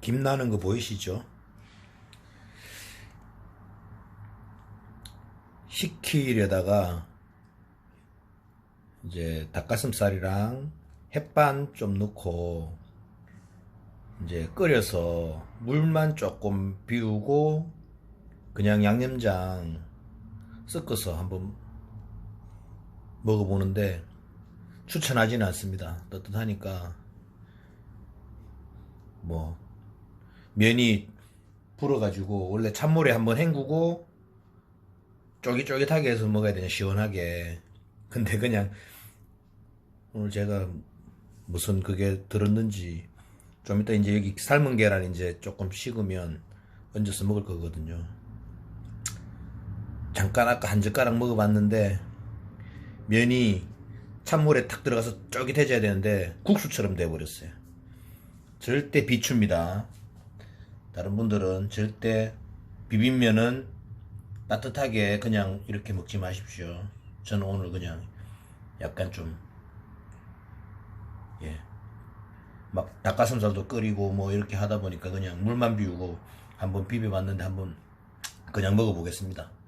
김 나는 거 보이시죠? 식히려다가 이제 닭가슴살이랑 햇반 좀 넣고 이제 끓여서 물만 조금 비우고 그냥 양념장 섞어서 한번 먹어보는데 추천하지는 않습니다. 뜨뜻하니까 뭐 면이 불어가지고 원래 찬물에 한번 헹구고 쫄깃쫄깃하게 해서 먹어야 되냐 시원하게. 근데 그냥 오늘 제가 무슨 그게 들었는지 좀 이따 이제 여기 삶은 계란 이제 조금 식으면 얹어서 먹을 거거든요. 잠깐 아까 한 젓가락 먹어봤는데 면이 찬물에 탁 들어가서 쫄깃해져야 되는데 국수처럼 돼버렸어요. 절대 비춥니다 다른 분들은 절대 비빔면은 따뜻하게 그냥 이렇게 먹지 마십시오. 저는 오늘 그냥 약간 좀, 예. 막 닭가슴살도 끓이고 뭐 이렇게 하다 보니까 그냥 물만 비우고 한번 비벼봤는데 한번 그냥 먹어보겠습니다.